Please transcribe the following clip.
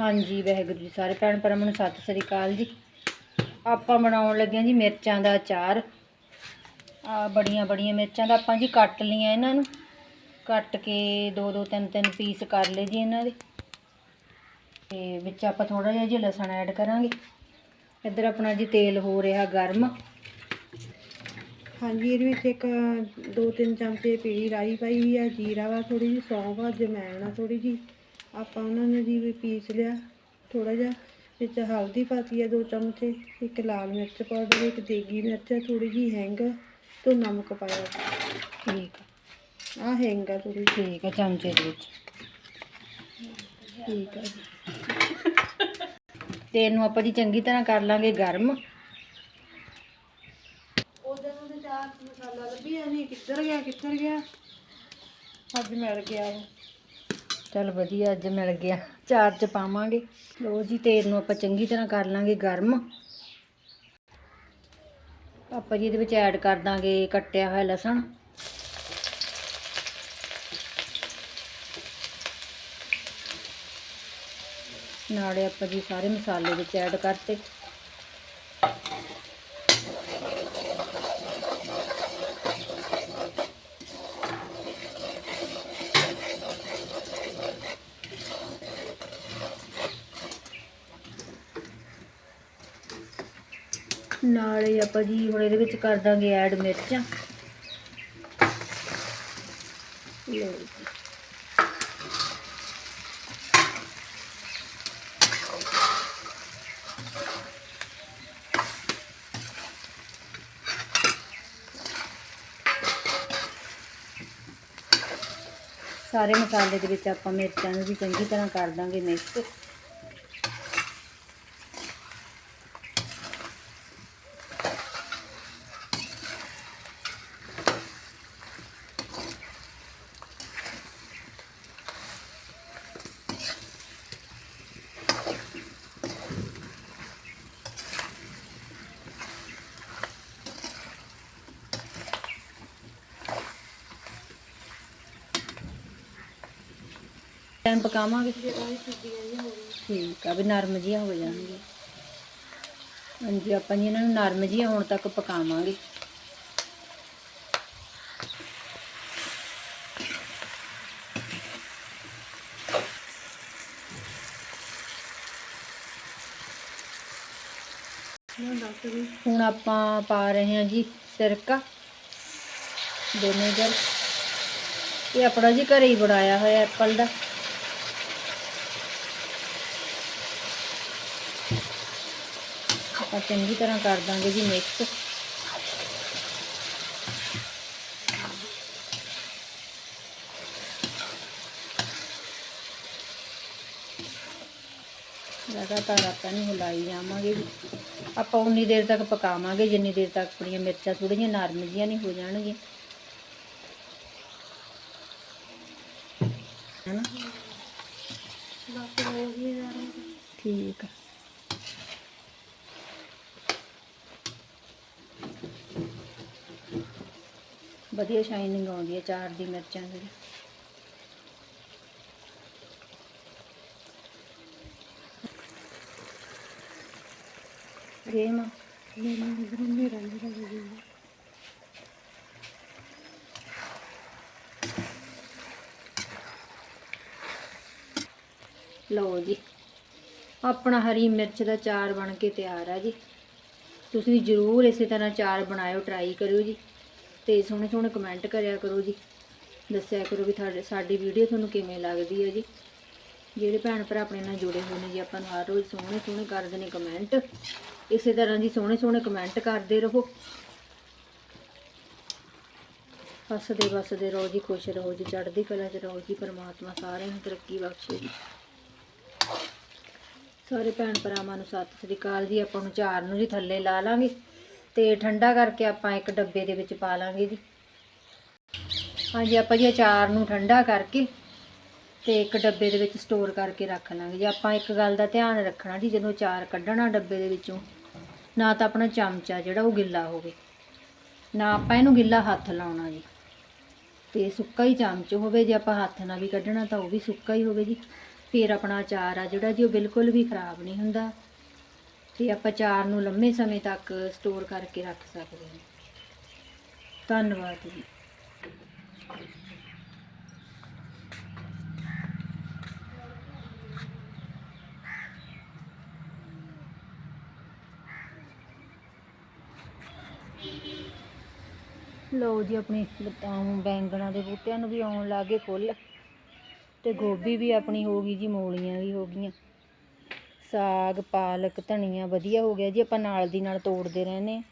ਹਾਂਜੀ, ਵਾਹਿਗੁਰੂ ਜੀ, ਸਾਰੇ ਭੈਣ ਭਰਾਵਾਂ ਨੂੰ ਸਤਿ ਸ੍ਰੀ ਅਕਾਲ ਜੀ। ਆਪਾਂ ਬਣਾਉਣ ਲੱਗੇ ਹਾਂ ਜੀ ਮਿਰਚਾਂ ਦਾ ਅਚਾਰ। ਆ ਬੜੀਆਂ ਬੜੀਆਂ ਮਿਰਚਾਂ ਦਾ ਆਪਾਂ ਜੀ ਕੱਟ ਲਈਆਂ ਇਹਨਾਂ ਨੂੰ। ਕੱਟ ਕੇ ਦੋ ਦੋ, ਤਿੰਨ ਤਿੰਨ ਪੀਸ ਕਰ ਲਏ ਜੀ ਇਹਨਾਂ ਦੇ। ਤੇ ਵਿੱਚ ਆਪਾਂ ਥੋੜਾ ਜਿਹਾ ਜੀ ਲਸਣ ਐਡ ਕਰਾਂਗੇ। ਇੱਧਰ ਆਪਣਾ ਜੀ ਤੇਲ ਹੋ ਰਿਹਾ ਗਰਮ। ਹਾਂਜੀ, ਇਹਦੇ ਵਿੱਚ ਇੱਕ, ਦੋ, ਤਿੰਨ ਚਮਚੇ ਪੀਲੀ ਰਾਈ ਪਾਈ ਹੋਈ ਆ, ਜੀਰਾ ਵਾ ਥੋੜੀ ਜਿਹੀ, ਸੌਂਫ ਆ, ਜਮੈਣ ਆ ਥੋੜੀ ਜਿਹੀ। ਆਪਾਂ ਉਹਨਾਂ ਨੂੰ ਜੀ ਵੀ ਪੀਸ ਲਿਆ ਥੋੜਾ ਜਿਹਾ ਵਿੱਚ ਹਲਦੀ ਪਾਤੀ ਆ ਦੋ ਚਮਚੇ ਇੱਕ ਲਾਲ ਮਿਰਚ ਪਾਊਡਰ ਇੱਕ ਦੇਗੀ ਮਿਰਚ ਥੋੜੀ ਜਿਹੀ ਹੈਂਗ ਤੋਂ ਨਮਕ ਪਾਇਆ। ਠੀਕ ਆ। ਹੈਂਗ ਆ ਥੋੜੀ ਠੀਕ ਆ ਚਮਚੇ ਦੇ ਵਿੱਚ। ਠੀਕ ਆ। ਜੀ ਤੇ ਇਹਨੂੰ ਆਪਾਂ ਜੀ ਚੰਗੀ ਤਰ੍ਹਾਂ ਕਰ ਲਾਂਗੇ ਗਰਮ। ਉਹਦੇ ਨੂੰ ਚਾਰ ਮਸਾਲਾ ਲੱਭੀ ਨਹੀਂ ਕਿੱਧਰ ਗਿਆ ਕਿੱਧਰ ਗਿਆ? ਅੱਜ ਮਿਲ ਗਿਆ ਉਹ। ਚਲ ਵਧੀਆ, ਅੱਜ ਮਿਲ ਗਿਆ। ਚਾਰ ਚ ਪਾਵਾਂਗੇ। ਲੋ ਜੀ, ਤੇਲ ਨੂੰ ਆਪਾਂ ਚੰਗੀ ਤਰ੍ਹਾਂ ਕਰ ਲਾਂਗੇ ਗਰਮ। ਆਪਾਂ ਜੀ ਇਹਦੇ ਵਿੱਚ ਐਡ ਕਰ ਦਾਂਗੇ ਕੱਟਿਆ ਹੋਇਆ ਲਸਣ। ਨਾਲੇ ਆਪਾਂ ਜੀ ਸਾਰੇ ਮਸਾਲੇ ਵਿੱਚ ਐਡ ਕਰਤੇ। ਨਾਲੇ ਆਪਾਂ ਜੀ ਹੁਣ ਇਹਦੇ ਵਿੱਚ ਕਰ ਦਾਂਗੇ ਐਡ ਮਿਰਚਾਂ। ਲਓ ਸਾਰੇ ਮਸਾਲੇ ਦੇ ਵਿੱਚ ਆਪਾਂ ਮਿਰਚਾਂ ਨੂੰ ਵੀ ਚੰਗੀ ਤਰ੍ਹਾਂ ਕਰ ਦਾਂਗੇ ਮਿਕਸ। ਟਾਈਮ ਪਕਾਵਾਂਗੇ। ਠੀਕ ਆ, ਵੀ ਨਰਮ ਜਿਹੀਆਂ ਹੋ ਜਾਣਗੇ। ਹਾਂਜੀ, ਆਪਾਂ ਜੀ ਇਹਨਾਂ ਨੂੰ ਨਰਮ ਜਿਹਾ ਹੋਣ ਤੱਕ ਪਕਾਵਾਂਗੇ। ਹੁਣ ਆਪਾਂ ਪਾ ਰਹੇ ਹਾਂ ਜੀ ਸਿਰਕਾ, ਦੋਨੇ ਵਿਨੇਗਰ ਇਹ ਆਪਣਾ ਜੀ ਘਰੇ ਹੀ ਬਣਾਇਆ ਹੋਇਆ ਐਪਲ ਦਾ। ਆਪਾਂ ਚੰਗੀ ਤਰ੍ਹਾਂ ਕਰ ਦਾਂਗੇ ਜੀ ਮਿਕਸ ਲਗਾਤਾਰ ਆਪਾਂ ਨੂੰ ਹਿਲਾਈ ਜਾਵਾਂਗੇ ਜੀ। ਆਪਾਂ ਉਨੀ ਦੇਰ ਤੱਕ ਪਕਾਵਾਂਗੇ ਜਿੰਨੀ ਦੇਰ ਤੱਕ ਆਪਣੀਆਂ ਮਿਰਚਾਂ ਥੋੜ੍ਹੀਆਂ ਨਰਮ ਜਿਹੀਆਂ ਨਹੀਂ ਹੋ ਜਾਣਗੀਆਂ। ਹੈਨਾ? ਬਸ ਹੋ ਗਈ ਯਾਰ ਠੀਕ ਆ। ਵਧੀਆ ਸ਼ਾਈਨਿੰਗ ਆਉਂਦੀ ਹੈ ਚਾਰ ਦੀ ਮਿਰਚਾਂ ਦੀ ਗੇਮ ਮੈਨੂੰ ਇਧਰ ਮੇਰਾ ਮੇਰਾ ਹੋ ਗਿਆ ਲਓ ਜੀ, ਆਪਣਾ ਹਰੀ ਮਿਰਚ ਦਾ ਚਾਰ ਬਣ ਕੇ ਤਿਆਰ ਆ ਜੀ। ਤੁਸੀਂ ਜ਼ਰੂਰ ਇਸੇ ਤਰ੍ਹਾਂ ਚਾਰ ਬਣਾਇਓ ਟਰਾਈ ਕਰਿਓ ਜੀ। ਤੇ ਸੋਹਣੇ ਸੋਹਣੇ ਕਮੈਂਟ ਕਰਿਆ ਕਰੋ ਜੀ। ਦੱਸਿਆ ਕਰੋ ਵੀ ਤੁਹਾਡੇ ਸਾਡੀ ਵੀਡੀਓ ਤੁਹਾਨੂੰ ਕਿਵੇਂ ਲੱਗਦੀ ਹੈ ਜੀ। ਜਿਹੜੇ ਭੈਣ ਭਰਾ ਆਪਣੇ ਨਾਲ ਜੁੜੇ ਹੋਏ ਨੇ ਜੀ, ਆਪਾਂ ਨੂੰ ਹਰ ਰੋਜ਼ ਸੋਹਣੇ ਸੋਹਣੇ ਕਰਦੇ ਨੇ ਕਮੈਂਟ ਇਸੇ ਤਰ੍ਹਾਂ ਜੀ ਸੋਹਣੇ ਸੋਹਣੇ ਕਮੈਂਟ ਕਰਦੇ ਰਹੋ। ਹੱਸਦੇ ਵਸਦੇ ਰਹੋ ਜੀ, ਖੁਸ਼ ਰਹੋ ਜੀ, ਚੜ੍ਹਦੀ ਕਲਾ 'ਚ ਰਹੋ ਜੀ, ਪਰਮਾਤਮਾ ਸਾਰਿਆਂ ਨੂੰ ਤਰੱਕੀ ਬਖਸ਼ੇ ਜੀ। ਸਾਰੇ ਭੈਣ ਭਰਾਵਾਂ ਨੂੰ ਸਤਿ ਸ੍ਰੀ ਅਕਾਲ ਜੀ, ਆਪਾਂ ਨੂੰ ਚਾਰ ਨੂੰ ਜੀ ਥੱਲੇ ਲਾ ਲਾਂਗੇ। ਤੇ ਠੰਡਾ ਕਰਕੇ ਆਪਾਂ ਇੱਕ ਡੱਬੇ ਦੇ ਵਿੱਚ ਪਾ ਲਾਂਗੇ ਜੀ। ਹਾਂਜੀ, ਆਪਾਂ ਜੀ ਅਚਾਰ ਨੂੰ ਠੰਡਾ ਕਰਕੇ ਤੇ ਇੱਕ ਡੱਬੇ ਦੇ ਵਿੱਚ ਸਟੋਰ ਕਰਕੇ ਰੱਖ ਲਾਂਗੇ ਜੀ। ਆਪਾਂ ਇੱਕ ਗੱਲ ਦਾ ਧਿਆਨ ਰੱਖਣਾ ਜੀ, ਜਦੋਂ ਅਚਾਰ ਕੱਢਣਾ ਡੱਬੇ ਦੇ ਵਿੱਚੋਂ, ਨਾ ਤਾਂ ਆਪਣਾ ਚਮਚਾ ਜਿਹੜਾ ਉਹ ਗਿੱਲਾ ਹੋਵੇ, ਨਾ ਆਪਾਂ ਇਹਨੂੰ ਗਿੱਲਾ ਹੱਥ ਲਾਉਣਾ ਜੀ। ਤੇ ਸੁੱਕਾ ਹੀ ਚਮਚ ਹੋਵੇ, ਜੇ ਆਪਾਂ ਹੱਥ ਨਾਲ ਵੀ ਕੱਢਣਾ ਤਾਂ ਉਹ ਵੀ ਸੁੱਕਾ ਹੀ ਹੋਵੇ ਜੀ। ਫਿਰ ਆਪਣਾ ਅਚਾਰ ਆ ਜਿਹੜਾ ਜੀ, ਉਹ ਬਿਲਕੁਲ ਵੀ ਖਰਾਬ ਨਹੀਂ ਹੁੰਦਾ। ਤੇ ਆਪਾਂ ਚਾਰ ਨੂੰ ਲੰਮੇ ਸਮੇਂ ਤੱਕ ਸਟੋਰ ਕਰਕੇ ਰੱਖ ਸਕਦੇ ਹਾਂ। ਧੰਨਵਾਦ ਜੀ। ਲਓ ਜੀ, ਆਪਣੀ ਬੈਂਗਣਾ ਦੇ ਬੂਟਿਆਂ ਨੂੰ ਵੀ ਆਉਣ ਲੱਗੇ ਫੁੱਲ ਤੇ ਗੋਭੀ ਵੀ ਆਪਣੀ ਹੋ ਗਈ ਜੀ, ਮੂਲੀਆਂ ਵੀ ਹੋ ਗਈਆਂ। ਸਾਗ ਪਾਲਕ ਧਨੀਆ ਵਧੀਆ ਹੋ ਗਿਆ ਜੀ ਆਪਾਂ ਨਾਲ ਦੀ ਨਾਲ ਤੋੜਦੇ ਰਹਿੰਦੇ ਹਾਂ।